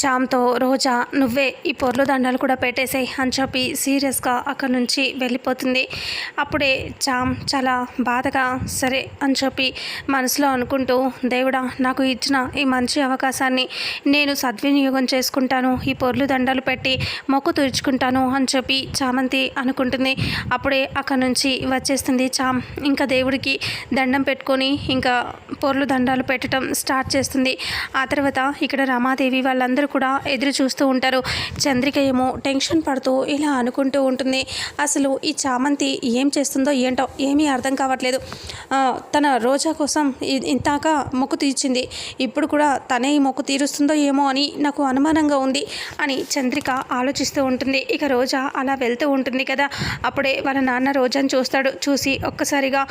చామ్తో రోజా నువ్వే ఈ పొర్లు దండాలు కూడా పెట్టేసాయి అని చెప్పి సీరియస్గా అక్కడి నుంచి వెళ్ళిపోతుంది. అప్పుడే చామ్ చాలా బాధగా సరే అని చెప్పి మనసులో అనుకుంటూ దేవుడా నాకు ఇచ్చిన ఈ మంచి అవకాశాన్ని నేను సద్వినియోగం చేసుకుంటాను ఈ పొర్లు దండాలు పెట్టి మొక్కు తుడుచుకుంటాను అని చెప్పి చామంతి అనుకుంటుంది. అప్పుడే అక్కడి నుంచి వచ్చేస్తుంది చామ్ ఇంకా దేవుడికి దండం పెట్టుకొని ఇంకా పొర్లు దండాలు పెట్టడం స్టార్ట్ చేస్తుంది. ఆ తర్వాత ఇక్కడ రమాదేవి వాళ్ళందరూ కూడా ఎదురు చూస్తూ ఉంటారు. చంద్రిక ఏమో టెన్షన్ పడుతూ ఇలా అనుకుంటూ ఉంటుంది. అసలు ఈ చామంతి ఏం చేస్తుందో ఏంటో ఏమీ అర్థం కావట్లేదు. తన రోజా కోసం ఇంతాక మొక్కు తీర్చింది. ఇప్పుడు కూడా తనే ఈ మొక్కు తీరుస్తుందో ఏమో అని నాకు అనుమానంగా ఉంది అని చంద్రిక ఆలోచిస్తూ ఉంటుంది. ఇక రోజా అలా వెళ్తూ ఉంటుంది కదా. అప్పుడే వాళ్ళ నాన్న రోజాని చూస్తాడు. చూసి ఒక్కసారిగా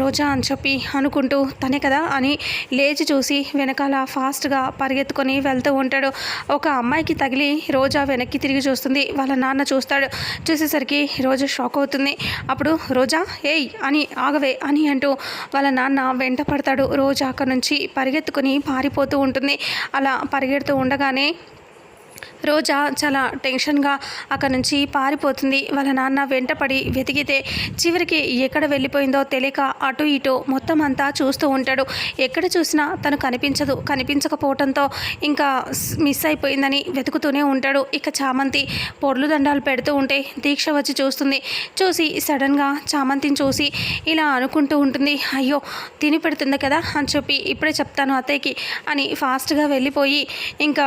రోజా అని చెప్పి అనుకుంటూ తనే కదా అని లేచి చూసి వెనకాల ఫాస్ట్గా పరిగెత్తుకొని వెళ్తూ ఉంటాడు. ఒక అమ్మాయికి తగిలి రోజా వెనక్కి తిరిగి చూస్తుంది. వాళ్ళ నాన్న చూస్తాడు. చూసేసరికి రోజా షాక్ అవుతుంది. అప్పుడు రోజా ఏయ్ అని ఆగవే అని అంటూ వాళ్ళ నాన్న వెంట పడతాడు. రోజా అక్కడి నుంచి పరిగెత్తుకొని పారిపోతూ ఉంటుంది. అలా పరిగెడుతూ ఉండగానే రోజా చాలా టెన్షన్గా అక్కడి నుంచి పారిపోతుంది. వాళ్ళ నాన్న వెంటపడి వెతికితే చివరికి ఎక్కడ వెళ్ళిపోయిందో తెలియక అటు ఇటు మొత్తం అంతా చూస్తూ ఉంటాడు. ఎక్కడ చూసినా తను కనిపించదు. కనిపించకపోవడంతో ఇంకా మిస్ అయిపోయిందని వెతుకుతూనే ఉంటాడు. ఇక చామంతి పొర్లు దండాలు పెడుతూ ఉంటే దీక్ష వచ్చి చూస్తుంది. చూసి సడన్గా చామంతిని చూసి ఇలా అనుకుంటూ ఉంటుంది. అయ్యో తిని పెడుతుంది కదా అని చెప్పి ఇప్పుడే చెప్తాను అత్తయ్యకి అని ఫాస్ట్గా వెళ్ళిపోయి ఇంకా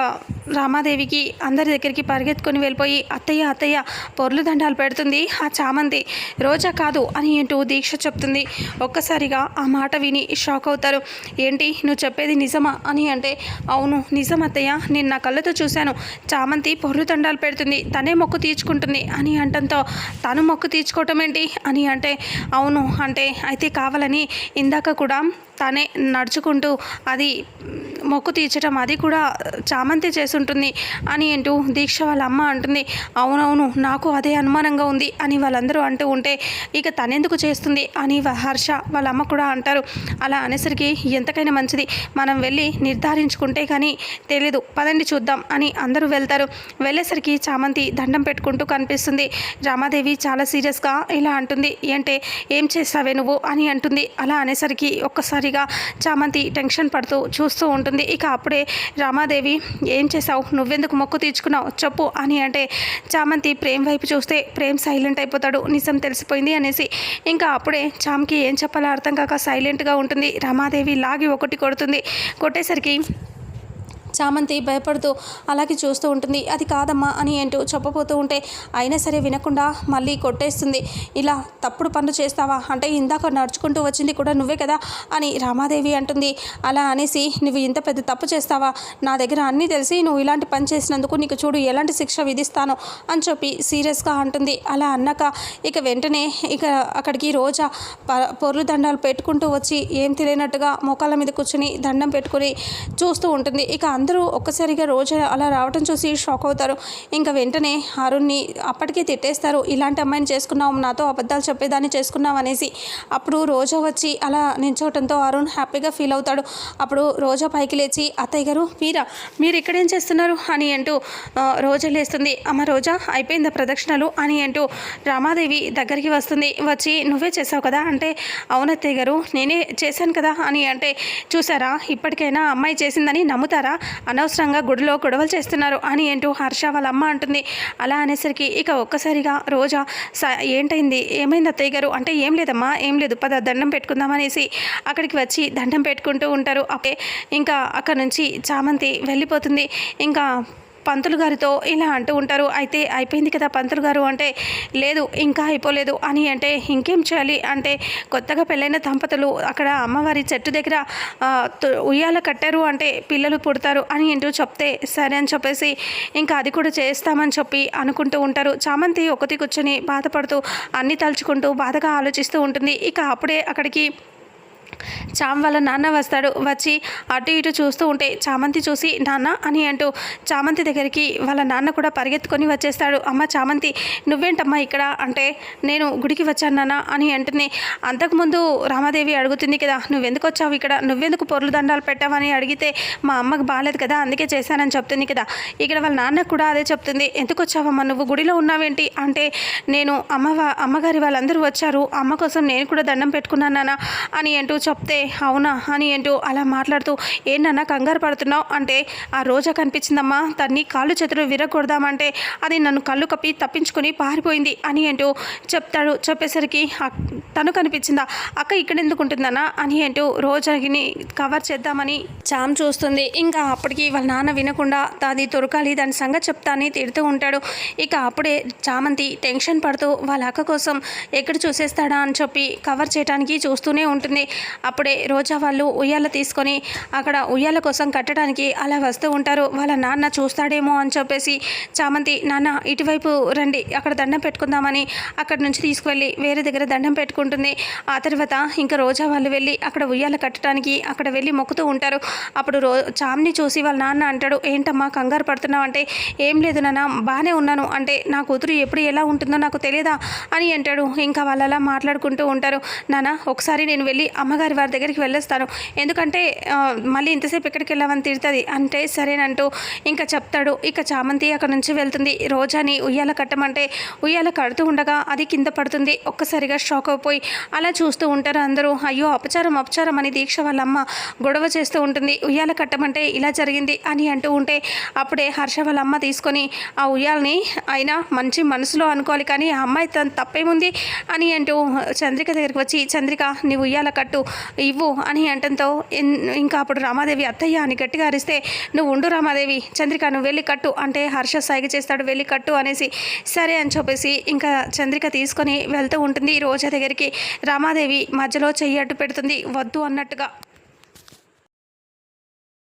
రామాదేవికి అందరి దగ్గరికి పరిగెత్తుకొని వెళ్ళిపోయి అత్తయ్య అత్తయ్య పొర్లు దండాలు పెడుతుంది ఆ చామంతి. రోజా కాదు అని ఏంటో దీక్ష చెప్తుంది. ఒక్కసారిగా ఆ మాట విని షాక్ అవుతారు. ఏంటి నువ్వు చెప్పేది నిజమా? అని అంటే అవును నిజం అత్తయ్య. నేను నా కళ్ళతో చూశాను. చామంతి పొర్లు దండాలు పెడుతుంది. తనే మొక్కు తీర్చుకుంటుంది అని అంటంతో తను మొక్కు తీర్చుకోవటం ఏంటి? అని అంటే అవును అంటే అయితే కావాలని ఇందాక కూడా తనే నడుచుకుంటూ అది మొక్కు తీర్చడం అది కూడా చామంతి చేసుంటుంది అని అంటూ దీక్ష వాళ్ళ అమ్మ అంటుంది. అవునవును నాకు అదే అనుమానంగా ఉంది అని వాళ్ళందరూ అంటూ ఉంటే ఇక తనెందుకు చేస్తుంది అని హర్ష వాళ్ళ అమ్మ కూడా అంటారు. అలా అనేసరికి ఎంతకైనా మంచిది. మనం వెళ్ళి నిర్ధారించుకుంటే కానీ తెలీదు. పదండి చూద్దాం అని అందరూ వెళ్తారు. వెళ్ళేసరికి చామంతి దండం పెట్టుకుంటూ కనిపిస్తుంది. రామాదేవి చాలా సీరియస్గా ఇలా అంటుంది. ఏంటే ఏం చేస్తావే నువ్వు అని అంటుంది. అలా అనేసరికి ఒక్కసారిగా చామంతి టెన్షన్ పడుతూ చూస్తూ ఉంటుంది. ఇక అప్పుడే రామాదేవి ఏం చేసావు నువ్వెందుకు మొక్కు తీర్చుకున్నావు? చెప్పు అని అంటే చామంతి ప్రేమ్ వైపు చూస్తే ప్రేమ్ సైలెంట్ అయిపోతాడు. నిజం తెలిసిపోయింది అనేసి. ఇంకా అప్పుడే చామ్కి ఏం చెప్పాలో అర్థం కాక సైలెంట్గా ఉంటుంది. రమాదేవి లాగి ఒకటి కొడుతుంది. కొట్టేసరికి చామంతి భయపడుతూ అలాగే చూస్తూ ఉంటుంది. అది కాదమ్మా అని ఏంటో చెప్పబోతూ ఉంటే అయినా సరే వినకుండా మళ్ళీ కొట్టేస్తుంది. ఇలా తప్పుడు పనులు చేస్తావా? అంటే ఇందాక నడుచుకుంటూ వచ్చింది కూడా నువ్వే కదా అని రామాదేవి అంటుంది. అలా అనేసి నువ్వు ఇంత పెద్ద తప్పు చేస్తావా? నా దగ్గర అన్నీ తెలిసి నువ్వు ఇలాంటి పని చేసినందుకు నీకు చూడు ఎలాంటి శిక్ష విధిస్తాను అని చెప్పి సీరియస్గా అంటుంది. అలా అన్నాక ఇక వెంటనే ఇక అక్కడికి రోజా ప- పొర్లు దండాలు పెట్టుకుంటూ వచ్చి ఏం తెలియనట్టుగా మోకాళ్ళ మీద కూర్చుని దండం పెట్టుకుని చూస్తూ ఉంటుంది. ఇక అందరూ ఒక్కసారిగా రోజు అలా రావటం చూసి షాక్ అవుతారు. ఇంకా వెంటనే అరుణ్ని అప్పటికే తిట్టేస్తారు. ఇలాంటి అమ్మాయిని చేసుకున్నావు నాతో అబద్ధాలు చెప్పేదాన్ని చేసుకున్నాం అనేసి అప్పుడు రోజా వచ్చి అలా నించోవటంతో అరుణ్ హ్యాపీగా ఫీల్ అవుతాడు. అప్పుడు రోజా పైకి లేచి అత్తయ్య గారు మీరా? మీరు ఇక్కడేం చేస్తున్నారు? అని అంటూ రోజా లేస్తుంది. అమ్మ రోజా అయిపోయిందా ప్రదక్షిణలు? అని అంటూ రామాదేవి దగ్గరికి వస్తుంది. వచ్చి నువ్వే చేసావు కదా? అంటే అవునత్తయ్య గారు నేనే చేశాను కదా? అని అంటే చూసారా? ఇప్పటికైనా అమ్మాయి చేసిందని నమ్ముతారా? అనవసరంగా గుడిలో గొడవలు చేస్తున్నారు అని ఏంటో హర్ష వాళ్ళ అమ్మ అంటుంది. అలా అనేసరికి ఇక ఒక్కసారిగా రోజా స ఏంటైంది? ఏమైంది అత్తయ్య గారు? అంటే ఏం లేదమ్మా ఏం లేదు పద దండం పెట్టుకుందాం అనేసి అక్కడికి వచ్చి దండం పెట్టుకుంటూ ఉంటారు. అప్పుడే ఇంకా అక్కడ నుంచి చామంతి వెళ్ళిపోతుంది. ఇంకా పంతులు గారితో ఇలా అంటూ ఉంటారు అయితే అయిపోయింది కదా పంతులు గారు అంటే లేదు ఇంకా అయిపోలేదు అని అంటే ఇంకేం చేయాలి? అంటే కొత్తగా పెళ్ళైన దంపతులు అక్కడ అమ్మవారి చెట్టు దగ్గర తు- ఉయ్యాల కట్టారు అంటే పిల్లలు పుడతారు అని ఏంటో చెప్తే సరే అని చెప్పేసి ఇంకా అది కూడా చేస్తామని చెప్పి అనుకుంటూ ఉంటారు. చామంతి ఒకటి కూర్చొని బాధపడుతూ అన్నీ తలుచుకుంటూ బాధగా ఆలోచిస్తూ ఉంటుంది. ఇక అప్పుడే అక్కడికి చామ్ వాళ్ళ నాన్న వస్తాడు. వచ్చి అటు ఇటు చూస్తూ ఉంటే చామంతి చూసి నాన్న అని అంటూ చామంతి దగ్గరికి వాళ్ళ నాన్న కూడా పరిగెత్తుకొని వచ్చేస్తాడు. అమ్మ చామంతి నువ్వేంటమ్మా ఇక్కడ? అంటే నేను గుడికి వచ్చాను నాన్న అని అంటుంది అంతకుముందు రామాదేవి అడుగుతుంది కదా నువ్వెందుకు వచ్చావు ఇక్కడ? నువ్వెందుకు పొర్లు దండాలు పెట్టావని అడిగితే మా అమ్మకు బాగాలేదు కదా అందుకే చేశానని చెప్తుంది కదా. ఇక్కడ వాళ్ళ నాన్న కూడా అదే చెప్తుంది. ఎందుకు వచ్చావమ్మా? నువ్వు గుడిలో ఉన్నావేంటి? అంటే నేను అమ్మ అమ్మగారి వాళ్ళందరూ వచ్చారు. అమ్మ కోసం నేను కూడా దండం పెట్టుకున్నాను నాన్న అని అంటూ చెప్తే అవునా అని అంటూ అలా మాట్లాడుతూ ఏంటన్నా కంగారు పడుతున్నావు? అంటే ఆ రోజా కనిపించిందమ్మా. తన్ని కాళ్ళు చేతులు విరగొడదామంటే అది నన్ను కళ్ళు కప్పి తప్పించుకొని పారిపోయింది అని అంటూ చెప్తాడు. చెప్పేసరికి తను కనిపించిందా? అక్క ఇక్కడ ఎందుకు ఉంటుందన్నా అని అంటూ రోజాని కవర్ చేద్దామని చామ్ చూస్తుంది. ఇంకా అప్పటికి వాళ్ళ నాన్న వినకుండా అది దొరకాలి దాని సంగతి చెప్తానని తిడుతూ ఉంటాడు. ఇక అప్పుడే చామంతి టెన్షన్ పడుతూ వాళ్ళ అక్క కోసం ఎక్కడ చూసేస్తాడా? అని చెప్పి కవర్ చేయడానికి చూస్తూనే ఉంటుంది. అప్పుడే రోజా వాళ్ళు ఉయ్యాల తీసుకొని అక్కడ ఉయ్యాల కోసం కట్టడానికి అలా వస్తూ ఉంటారు. వాళ్ళ నాన్న చూస్తాడేమో అని చెప్పేసి చామంతి నాన్న ఇటువైపు రండి. అక్కడ దండం పెట్టుకుందామని అక్కడ నుంచి తీసుకువెళ్ళి వేరే దగ్గర దండం పెట్టుకుంటుంది. ఆ తర్వాత ఇంకా రోజా వాళ్ళు వెళ్ళి అక్కడ ఉయ్యాల కట్టడానికి అక్కడ వెళ్ళి మొక్కుతూ ఉంటారు. అప్పుడు రో చామ్ని చూసి వాళ్ళ నాన్న అంటాడు ఏంటమ్మా కంగారు పడుతున్నావు అంటే ఏం లేదు నాన్న బాగానే ఉన్నాను. అంటే నా కూతురు ఎప్పుడు ఎలా ఉంటుందో నాకు తెలియదా అని అంటాడు. ఇంకా వాళ్ళు అలా మాట్లాడుకుంటూ ఉంటారు. నాన్న ఒకసారి నేను వెళ్ళి అమ్మగారు వారి దగ్గరికి వెళ్ళొస్తాను. ఎందుకంటే మళ్ళీ ఇంతసేపు ఎక్కడికి వెళ్ళామని తిడుతుంది. అంటే సరేనంటూ ఇంకా చెప్తాడు. ఇక చామంతి అక్కడ నుంచి వెళ్తుంది. రోజాని ఉయ్యాల కట్టమంటే ఉయ్యాల కడుతూ ఉండగా అది కింద పడుతుంది. ఒక్కసారిగా షాక్ అయిపోయి అలా చూస్తూ ఉంటారు అందరూ. అయ్యో అపచారం అపచారం అని దీక్ష వాళ్ళ అమ్మ గొడవ చేస్తూ ఉంటుంది. ఉయ్యాల కట్టమంటే ఇలా జరిగింది అని అంటూ ఉంటే అప్పుడే హర్ష వాళ్ళ అమ్మ తీసుకొని ఆ ఉయ్యాలని అయినా మంచి మనసులో అనుకోవాలి కానీ ఆ అమ్మాయి తన తప్పేముంది? అని అంటూ చంద్రిక దగ్గరికి వచ్చి చంద్రిక నీ ఉయ్యాల కట్టు. ఇవ్వు అని అంటంతో ఇంకా అప్పుడు రామాదేవి అత్తయ్య అని గట్టిగా అరిస్తే నువ్వు ఉండు రామాదేవి చంద్రిక నువ్వు వెళ్ళి కట్టు. అంటే హర్ష సైగ చేస్తాడు వెళ్ళి కట్టు అనేసి. సరే అని చెప్పేసి ఇంకా చంద్రిక తీసుకొని వెళ్తూ ఉంటుంది. రోజా దగ్గరికి రామాదేవి మధ్యలో చెయ్యి అడ్డు పెడుతుంది. వద్దు అన్నట్టుగా.